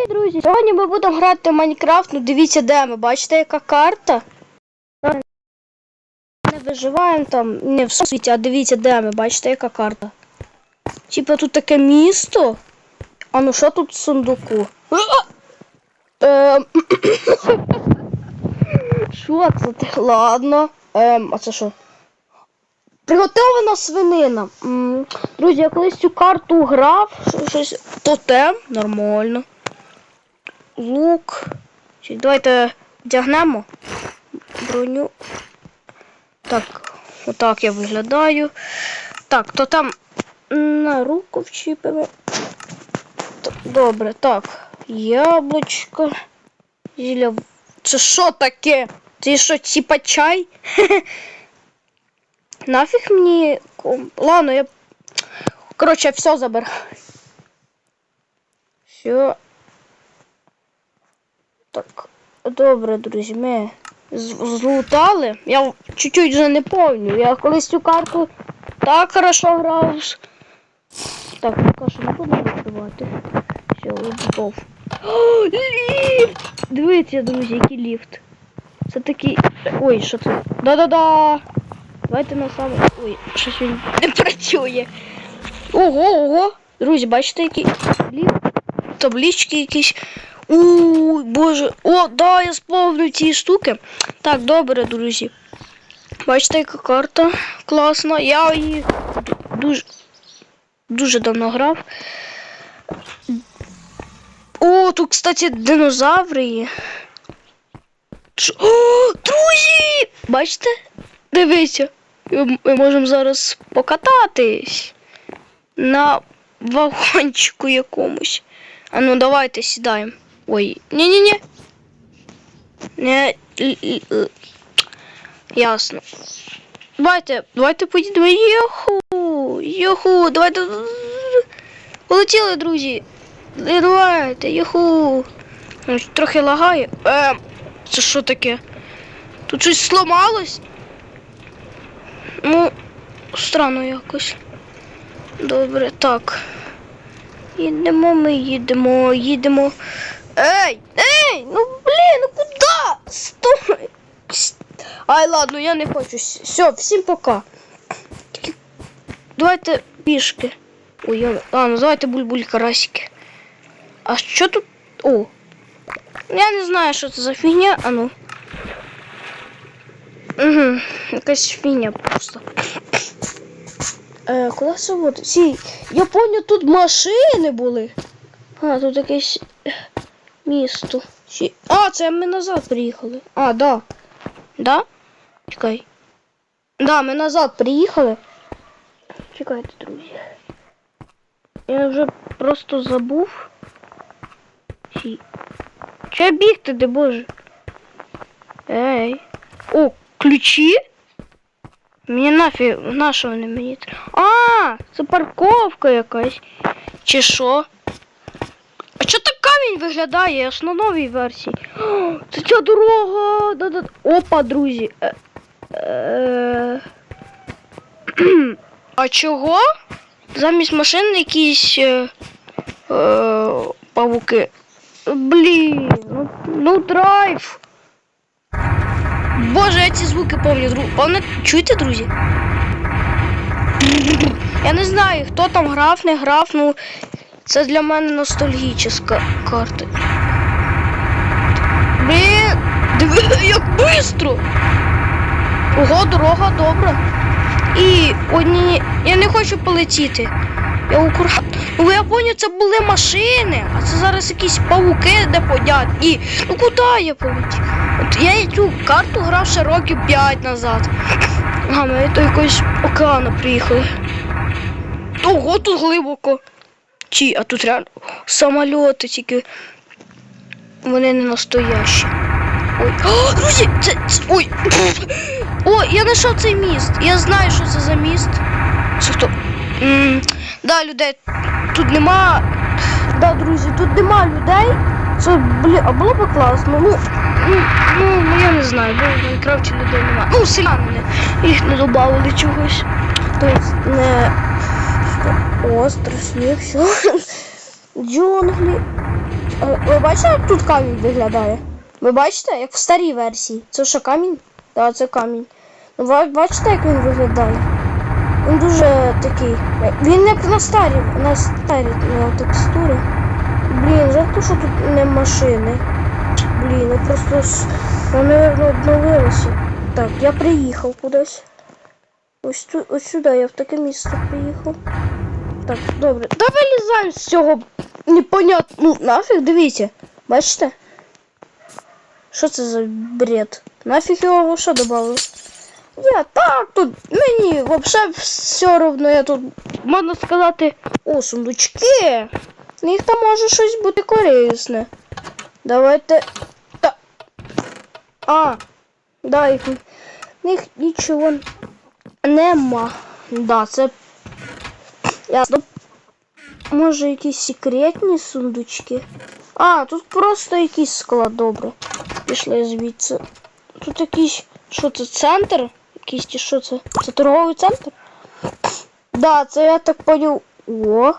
Привіт, друзі! Сьогодні ми будемо грати в Майнкрафт. Ну дивіться, де ми. Бачите, яка карта? Не виживаємо там, не в світі, а дивіться, де ми. Бачите, яка карта? Типа тут таке місто. А ну що тут в сундуку? Ем, Що це? Ладно. Ем, а це що? Приготовлена свинина. Друзі, я колись цю карту грав, щось тотем, нормально. Лук. Давайте вдягнемо броню. Так, отак я виглядаю. Так, то там на руку вчіпимо. Добре, так. Яблучко. Зілля. Це що таке? Це що, типа чай? Нафіг мені. Ладно, я. Коротше, я все забираю. Все. Так, добре, друзі, ми злутали. Я чуть-чуть вже не помню. Я колись цю карту так хорошо грав. Так, поки що не будемо відкривати. Все, готов. Ліфт! Дивіться, друзі, який ліфт. Це такий. Ой, що це? Да-да-да! Давайте на саме. Ой, щось він не працює. Ого, ого! Друзі, бачите, які ліфт? таблички якісь. Уй, боже. О, да, я сповню ці штуки. Так, добре, друзі. Бачите, яка карта класна. Я її дуже, дуже давно грав. О, тут, кстати, динозаври О, друзі! Бачите? Дивіться. Ми можемо зараз покататись на вагончику якомусь. А ну давайте сідаємо. Ой, ні-ні-ні. Не. Ясно. Давайте, давайте поїдемо. Йоху! Йоху! Давайте. Полетіли, друзі. Давайте, йоху. Трохи лагає. Е, це що таке? Тут щось сломалось? Ну, странно якось. Добре, так. Їдемо, ми їдемо, їдемо. Ей! Ей! Ну блін, ну куди? Стой! Ай, ладно, я не хочу. Все, всім пока. Давайте пішки. Ой, я... А, ну давайте бульбуль карасики. А що тут? О! Я не знаю, що це за фігня, а ну. Угу, якась фігня просто. Е, куди свобода? Сі, я понял, тут машини були. А, тут якесь місто. А, це ми назад приїхали. А, да. Да? Чекай. Да, ми назад приїхали. Чекайте, друзі. Я вже просто забув. Че бігти, де боже? Ей. О, ключі? Мені нафіг, на що вони мені? А, це парковка якась. Чи що? А чого так камінь виглядає? Новій версії. Це ця дорога. Опа, друзі. Е, е. А чого? Замість машин якісь е, е, павуки. Блін, ну, ну драйв. Боже, я ці звуки. Дру... Пам'ят... Чуєте, друзі? Я не знаю, хто там грав, не грав, ну це для мене ностальгічна карта. Блін, диви, як швидко. Ого, дорога добра. І одні. Я не хочу полетіти. Я акуратно. Ну я поняв, це були машини, а це зараз якісь павуки, де подять. І ну куди я полетів? От я цю карту грав ще років 5 назад. А ми до якогось океану приїхали. Ого, тут глибоко. Чи, а тут реально самольоти тільки. Вони не настоящі. Ой. О, друзі! Це, це. Ой! О, я знайшов цей міст. Я знаю, що це за міст. Це хто? м да, людей тут нема. Да, друзі, тут нема людей. Це, блін, а було б класно. Ну, ну, ну, ну я не знаю, бо в Майнкрафті людей нема. Ну, селяни, їх не додали чогось. Тобто не. О, страшні, все. Джунглі. Ви бачите, як тут камінь виглядає? Ви бачите, як в старій версії. Це що камінь? Так, це камінь. Ну, ви бачите, як він виглядає? Він дуже такий. Він як на старі, на старі на текстури. Блін, жалко, що тут не машини. Блін, ну просто воно, мабуть. Так, я приїхав кудись. Ось ось сюди я в таке місто приїхав. Так, добре. Та вилізаємо з цього непонятно. Ну, нафіг, дивіться. Бачите? Що це за бред? Нафіг його що додали? Я так тут мені взагалі все одно, я тут можна сказати, о, сундучки. В них там може щось бути корисне. Давайте. Та. А, да, їх, в них нічого нема. Да, це. Ясно. Може якісь секретні сундучки? А, тут просто якийсь склад, добре. Пішли звідси. Тут якийсь. Що це, центр? Якийсь чи що це? Це торговий центр? Да, це я так поняв. О.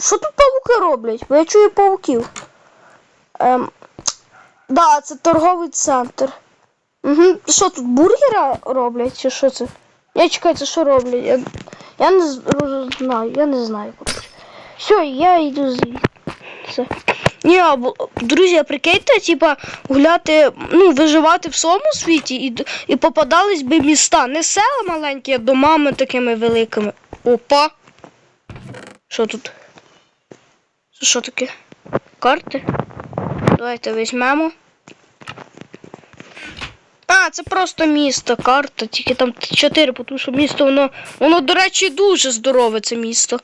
Що тут павуки роблять? Бо я чую павуків. Ем. Да, це торговий центр. Угу. Що тут бургера роблять? Чи що це? Я чекаю, це що роблять? Я, не знаю, я не знаю. Все, я йду звідси. Все. Ні, друзі, прикиньте, типа, гуляти, ну, виживати в своєму світі і, і попадались би міста. Не села маленькі, а домами такими великими. Опа. Що тут? Що таке? Карти? Давайте візьмемо. А, це просто місто, карта, тільки там чотири, тому що місто, воно, воно, до речі, дуже здорове, це місто.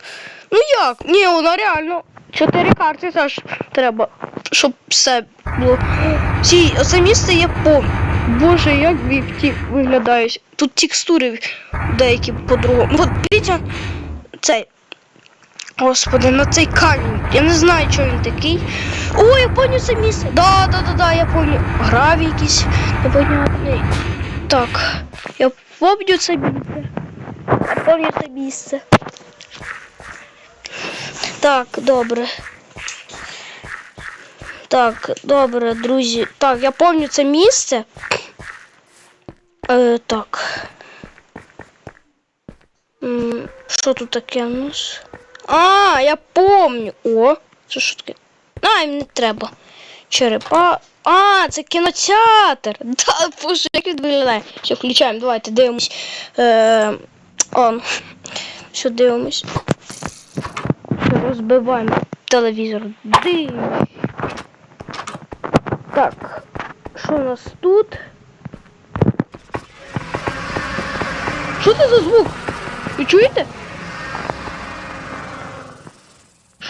Ну як? Ні, воно реально. Чотири карти теж треба, щоб все було. Ці, оце місце є по. Боже, як вівті виглядають. Тут текстури деякі по-другому. От дивіться, цей. Господи, на цей камінь. Я не знаю, чого він такий. О, я пам'ятаю це місце. Да, да, да, да, я пам'ятаю. Гравій якийсь Я непонятний. Так, я пам'ятаю це місце. Я пам'ятаю це місце. Так, добре. Так, добре, друзі. Так, я пам'ятаю це місце. Е, так. Що тут таке у нас? А, я помню. О, це таке? А, їм не треба. Черепа. А, це кінотеатр. Да, боже, як він виглядає. Все, включаємо, давайте дивимось. Е, он. Все, дивимось. Розбиваємо телевізор. Дивимось. Так. Що у нас тут? Що це за звук? Ви чуєте?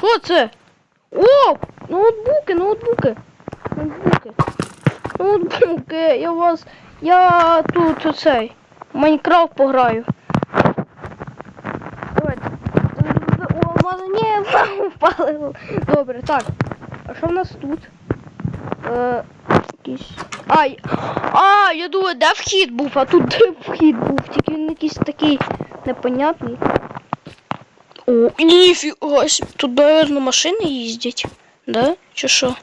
Що це? О! Ноутбуки, ноутбуки. Ноутбуки. Ноутбуки. Я вас. Я тут оцей. Майнкрафт пограю. Давайте. О, мене ні, впали. Добре, так. А що в нас тут? Е, якийсь. Ай. А, я думаю, де вхід був, а тут де вхід був. Тільки він якийсь такий непонятний. О, ніфіга себе. Тут, наверное, машини їздять. Да? Чи що?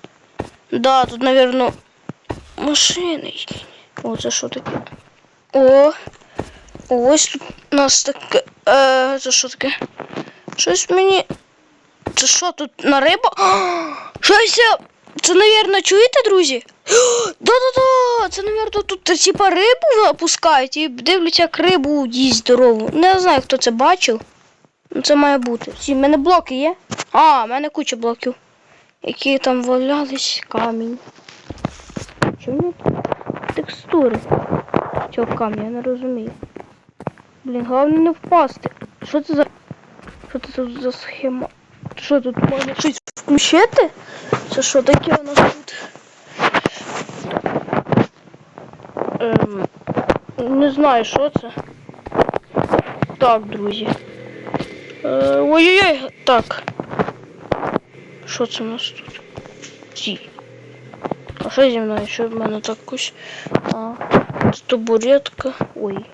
Да, тут, наверное, машини. О, це що таке? О. Ось тут у нас таке. Е, це що таке? Щось мені. Це що тут на риба? Щось. Це, наверное, чуєте, друзі? Да-да-да! Це, наверное, тут типа рибу опускають і дивляться, як рибу їсть здорову. Не знаю, хто це бачив. Ну, це має бути. Всі, в мене блоки є? А, в мене куча блоків. Які там валялись камінь. Чому текстури цього камня, я не розумію. Блін, головне не впасти. Що це за. Що це тут за схема? Що тут можна щось включити? Це що таке у нас тут? Ем, не знаю, що це. Так, друзі. Е, Ой-ой-ой, так. Що це у нас тут? Ці. А що зі мною? Що в мене так ось? А, це табуретка. Ой.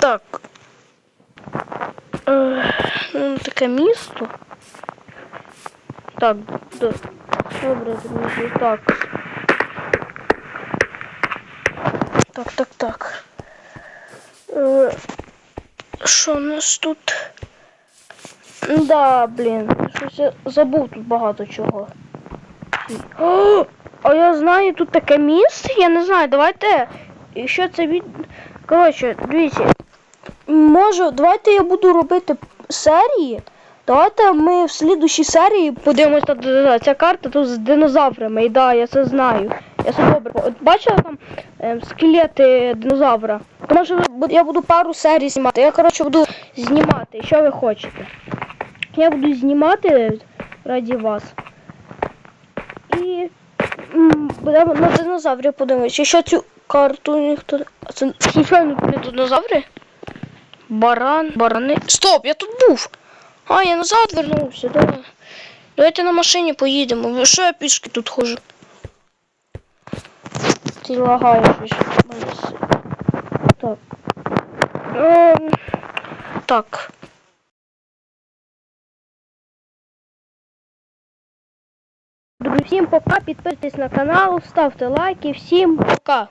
Так. Е, ну, таке місто. Так, до- добре, друзі, так. Так, так, так. Що у нас тут? Да, блін, щось я забув тут багато чого. О, а я знаю тут таке місце, я не знаю, давайте. Що це від. Коротше, дивіться. Може, давайте я буду робити серії. Давайте ми в слідущій серії подивимося ця карта тут з динозаврами. І да, я це знаю. Я це добре. От бачила там ем, скелети динозавра. То може я буду пару серій знімати. Я коротше буду знімати. Що ви хочете? Я буду знімати раді вас. І будемо на динозаврів подивитися. Ще цю карту ніхто. Це случайно не динозаври? Баран, барани. Стоп, я тут був. А, я назад вернувся, да. Давайте на машині поїдемо. Що я пішки тут ходжу? Ти лагаєш си- Так. Ем, так. Друзі, пока, підписуйтесь на канал, ставте лайки, всім пока.